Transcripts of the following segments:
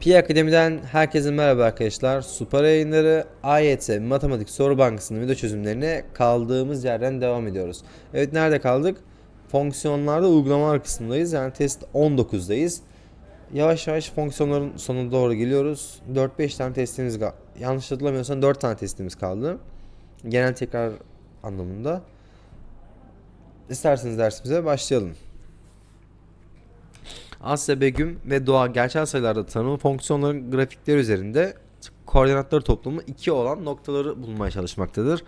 Pi Akademi'den herkese merhaba arkadaşlar. Super yayınları AYT Matematik Soru Bankası'nın video çözümlerine kaldığımız yerden devam ediyoruz. Evet nerede kaldık? Fonksiyonlarda uygulamalar kısmındayız. Yani test 19'dayız. Yavaş yavaş fonksiyonların sonuna doğru geliyoruz. 4-5 tane testimiz kaldı. Yanlış hatırlamıyorsam 4 tane testimiz kaldı. Genel tekrar anlamında. İsterseniz dersimize başlayalım. Asya Begüm ve Doğa gerçel sayılarda tanımlı fonksiyonların grafikleri üzerinde koordinatları toplamı 2 olan noktaları bulmaya çalışmaktadır.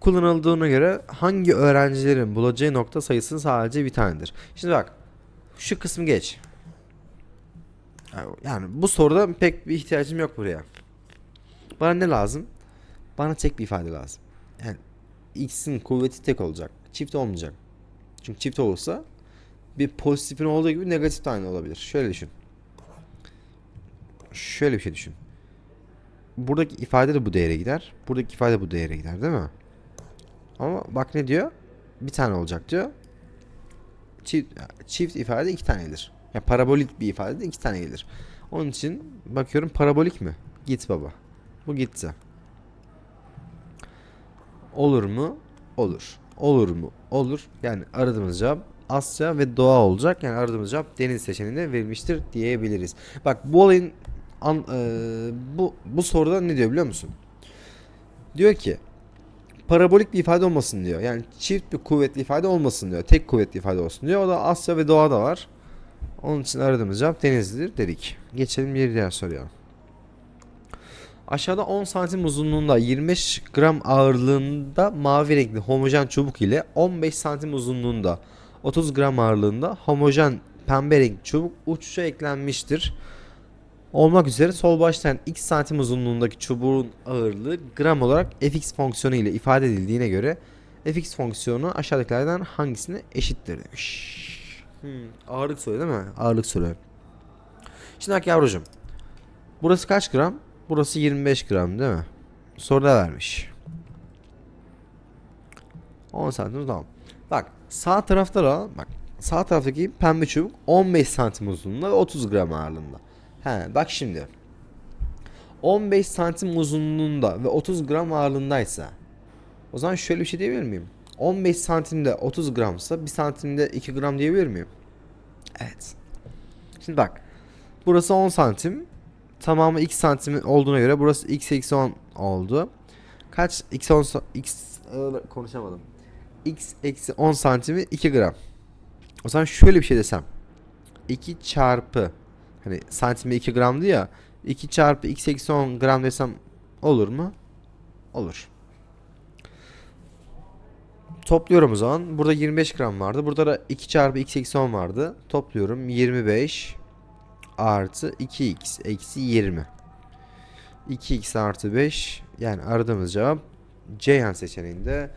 Kullanıldığına göre hangi öğrencilerin bulacağı nokta sayısı sadece bir tanedir. Şimdi bak şu kısmı geç. Yani bu soruda pek bir ihtiyacım yok buraya. Bana ne lazım? Bana tek bir ifade lazım. Yani x'in kuvveti tek olacak. Çift olmayacak. Çünkü çift olursa bir pozitifin olduğu gibi negatif de aynı olabilir. Şöyle düşün. Şöyle bir şey düşün. Buradaki ifade de bu değere gider. Buradaki ifade de bu değere gider değil mi? Ama bak ne diyor? Bir tane olacak diyor. Çift, çift ifade iki tane gelir. Ya parabolik bir ifade de iki tane gelir. Onun için bakıyorum parabolik mi? Git baba. Bu gitti. Olur mu? Olur. Olur mu? Olur. Yani aradığımız cevap Asya ve Doğa olacak. Yani aradığımız cevap deniz seçeneğinde verilmiştir diyebiliriz. Bak bu olayın an, e, bu bu soruda ne diyor biliyor musun? Diyor ki parabolik bir ifade olmasın diyor. Yani çift bir kuvvetli ifade olmasın diyor. Tek kuvvetli ifade olsun diyor. O da Asya ve Doğa'da var. Onun için aradığımız cevap denizlidir dedik. Geçelim bir diğer soruya. Aşağıda 10 santim uzunluğunda 25 gram ağırlığında mavi renkli homojen çubuk ile 15 santim uzunluğunda 30 gram ağırlığında homojen pembe renk çubuk uçuşa eklenmiştir. Olmak üzere sol baştan x santim uzunluğundaki çubuğun ağırlığı gram olarak fx fonksiyonu ile ifade edildiğine göre fx fonksiyonu aşağıdakilerden hangisine eşittir demiş. Hmm, ağırlık soruyor değil mi? Ağırlık soruyor. Şimdi bak yavrucuğum. Burası kaç gram? Burası 25 gram değil mi? Soruda vermiş. 10 santim tamam. Bak sağ tarafta da bak sağ taraftaki pembe çubuk 15 santim uzunluğunda ve 30 gram ağırlığında. He bak şimdi. 15 santim uzunluğunda ve 30 gram ağırlığındaysa o zaman şöyle bir şey diyebilir miyim? 15 santimde 30 gramsa 1 santimde 2 gram diyebilir miyim? Evet. Şimdi bak. Burası 10 santim. Tamamı x santim olduğuna göre burası x eksi 10 oldu. Kaç x 10 sa- x ıı, konuşamadım. X eksi 10 santimi 2 gram. O zaman şöyle bir şey desem. 2 çarpı hani santimi 2 gramdı ya 2 çarpı x eksi 10 gram desem olur mu? Olur. Topluyorum o zaman. Burada 25 gram vardı. Burada da 2 çarpı x eksi 10 vardı. Topluyorum 25 artı 2x eksi 20. 2x artı 5 yani aradığımız cevap Ceyhan seçeneğinde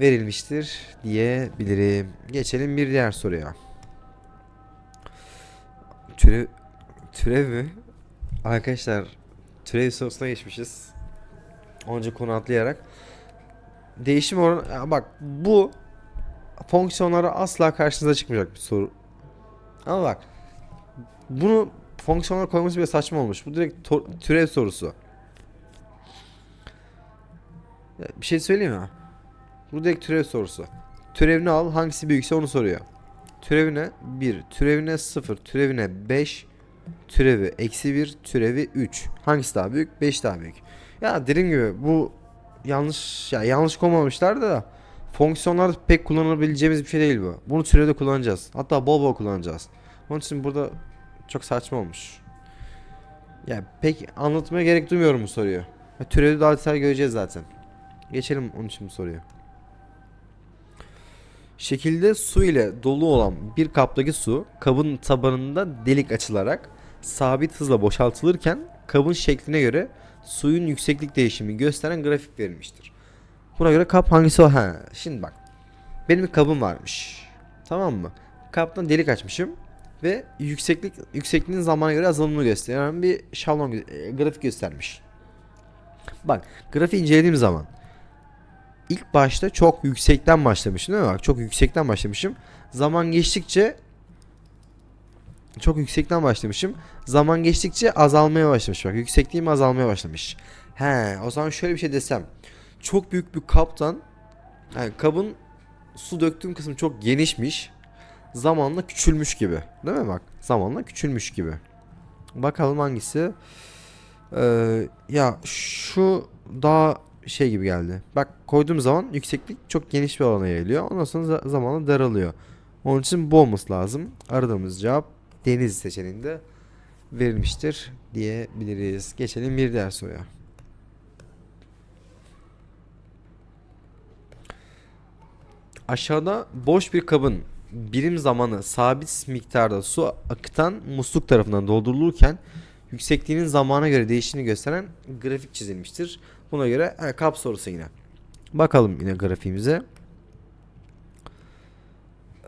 verilmiştir diyebilirim. Geçelim bir diğer soruya. Türev, türev mi? Arkadaşlar türev sorusuna geçmişiz. Onca konu atlayarak. Değişim oranı bak bu fonksiyonlara asla karşınıza çıkmayacak bir soru. Ama bak bunu fonksiyonlara koyması bile saçma olmuş. Bu direkt türev sorusu. Bir şey söyleyeyim mi? Bu direkt türev sorusu. Türevini al hangisi büyükse onu soruyor. Türevine 1, türevine 0, türevine 5, türevi eksi 1, türevi 3. Hangisi daha büyük? 5 daha büyük. Ya dediğim gibi bu yanlış ya yanlış koymamışlar da fonksiyonlar pek kullanabileceğimiz bir şey değil bu. Bunu türevde kullanacağız. Hatta bol bol kullanacağız. Onun için burada çok saçma olmuş. Ya pek anlatmaya gerek duymuyorum bu soruyu. Ya, türevde daha detaylı göreceğiz zaten. Geçelim onun için bu soruyu. Şekilde su ile dolu olan bir kaptaki su kabın tabanında delik açılarak sabit hızla boşaltılırken kabın şekline göre suyun yükseklik değişimi gösteren grafik verilmiştir. Buna göre kap hangisi o? Ha, şimdi bak. Benim bir kabım varmış. Tamam mı? Kaptan delik açmışım ve yükseklik yüksekliğin zamana göre azalımını gösteren bir şablon e, grafik göstermiş. Bak grafiği incelediğim zaman ilk başta çok yüksekten başlamışım değil mi? Bak çok yüksekten başlamışım. Zaman geçtikçe çok yüksekten başlamışım. Zaman geçtikçe azalmaya başlamış bak. Yüksekliğim azalmaya başlamış. He, o zaman şöyle bir şey desem. Çok büyük bir kaptan yani kabın su döktüğüm kısım çok genişmiş. Zamanla küçülmüş gibi. Değil mi bak? Zamanla küçülmüş gibi. Bakalım hangisi? Ee, ya şu daha şey gibi geldi. Bak koyduğum zaman yükseklik çok geniş bir alana yayılıyor. Ondan sonra za- zamanla daralıyor. Onun için bu olması lazım. Aradığımız cevap deniz seçeneğinde verilmiştir diyebiliriz. Geçelim bir diğer soruya. Aşağıda boş bir kabın birim zamanı sabit miktarda su akıtan musluk tarafından doldurulurken yüksekliğinin zamana göre değiştiğini gösteren grafik çizilmiştir. Buna göre ha, kap sorusu yine. Bakalım yine grafiğimize.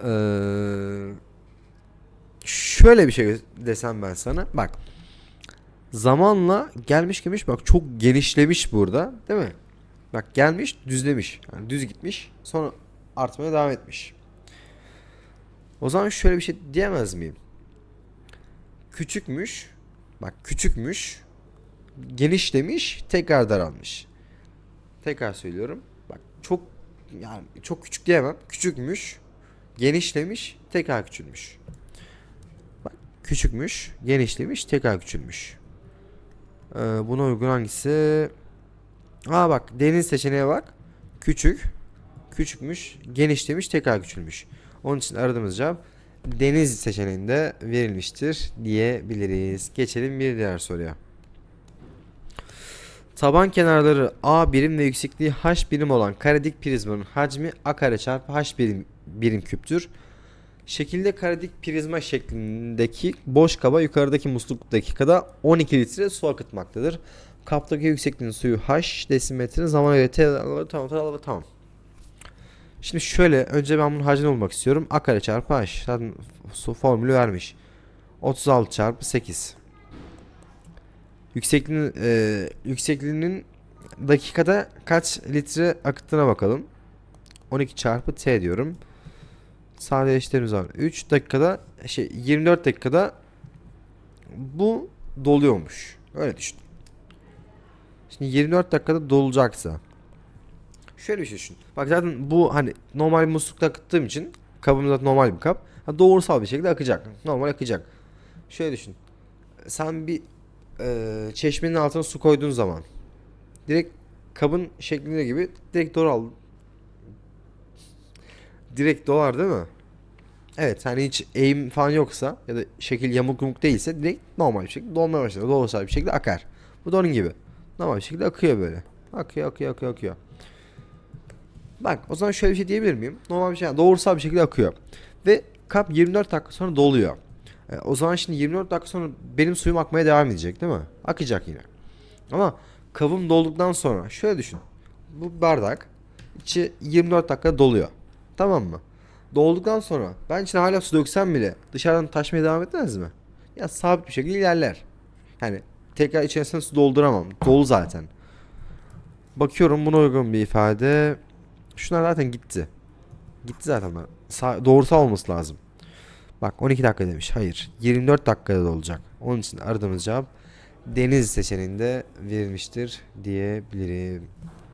Ee, şöyle bir şey desem ben sana. Bak. Zamanla gelmiş gelmiş bak çok genişlemiş burada değil mi? Bak gelmiş düzlemiş. Yani düz gitmiş sonra artmaya devam etmiş. O zaman şöyle bir şey diyemez miyim? Küçükmüş. Bak küçükmüş. Genişlemiş, tekrar daralmış. Tekrar söylüyorum. Bak çok yani çok küçük diyemem. Küçükmüş. Genişlemiş, tekrar küçülmüş. Bak küçükmüş, genişlemiş, tekrar küçülmüş. Ee, buna uygun hangisi? Aa bak deniz seçeneğe bak. Küçük, küçükmüş, genişlemiş, tekrar küçülmüş. Onun için aradığımız cevap deniz seçeneğinde verilmiştir diyebiliriz. Geçelim bir diğer soruya. Taban kenarları A birim ve yüksekliği H birim olan karedik prizmanın hacmi A kare çarpı H birim, birim küptür. Şekilde karedik prizma şeklindeki boş kaba yukarıdaki musluk dakikada 12 litre su akıtmaktadır. Kaptaki yüksekliğin suyu H desimetre zamana göre tamam tamam tamam. Şimdi şöyle önce ben bunun hacmini bulmak istiyorum. A kare çarpı H. Zaten formülü vermiş. 36 çarpı 8. Yüksekliğinin, e, yüksekliğinin dakikada kaç litre akıttığına bakalım. 12 çarpı T diyorum. Sadeleştirdiğimiz zaman 3 dakikada şey 24 dakikada bu doluyormuş. Öyle düşün. Şimdi 24 dakikada dolacaksa Şöyle bir şey düşün. Bak zaten bu hani normal bir muslukta akıttığım için kabım zaten normal bir kap. Doğrusal bir şekilde akacak. Normal akacak. Şöyle düşün. Sen bir e, çeşmenin altına su koyduğun zaman direkt kabın şeklinde gibi direkt doğal direkt dolar değil mi? Evet hani hiç eğim falan yoksa ya da şekil yamuk yumuk değilse direkt normal bir şekilde dolmaya başlar. Doğrusal bir şekilde akar. Bu da onun gibi. Normal bir şekilde akıyor böyle. Akıyor akıyor akıyor akıyor. Bak o zaman şöyle bir şey diyebilir miyim? Normal bir şey yani doğrusal bir şekilde akıyor. Ve kap 24 dakika sonra doluyor. E, o zaman şimdi 24 dakika sonra benim suyum akmaya devam edecek değil mi? Akacak yine. Ama kabım dolduktan sonra şöyle düşün. Bu bardak içi 24 dakika doluyor. Tamam mı? Dolduktan sonra ben içine hala su döksem bile dışarıdan taşmaya devam etmez mi? Ya sabit bir şekilde ilerler. Yani tekrar içerisine su dolduramam. Dolu zaten. Bakıyorum buna uygun bir ifade. Şunlar zaten gitti. Gitti zaten. Sa- doğrusal olması lazım. Bak 12 dakika demiş. Hayır. 24 dakikada da olacak. Onun için aradığımız cevap deniz seçeneğinde verilmiştir diyebilirim.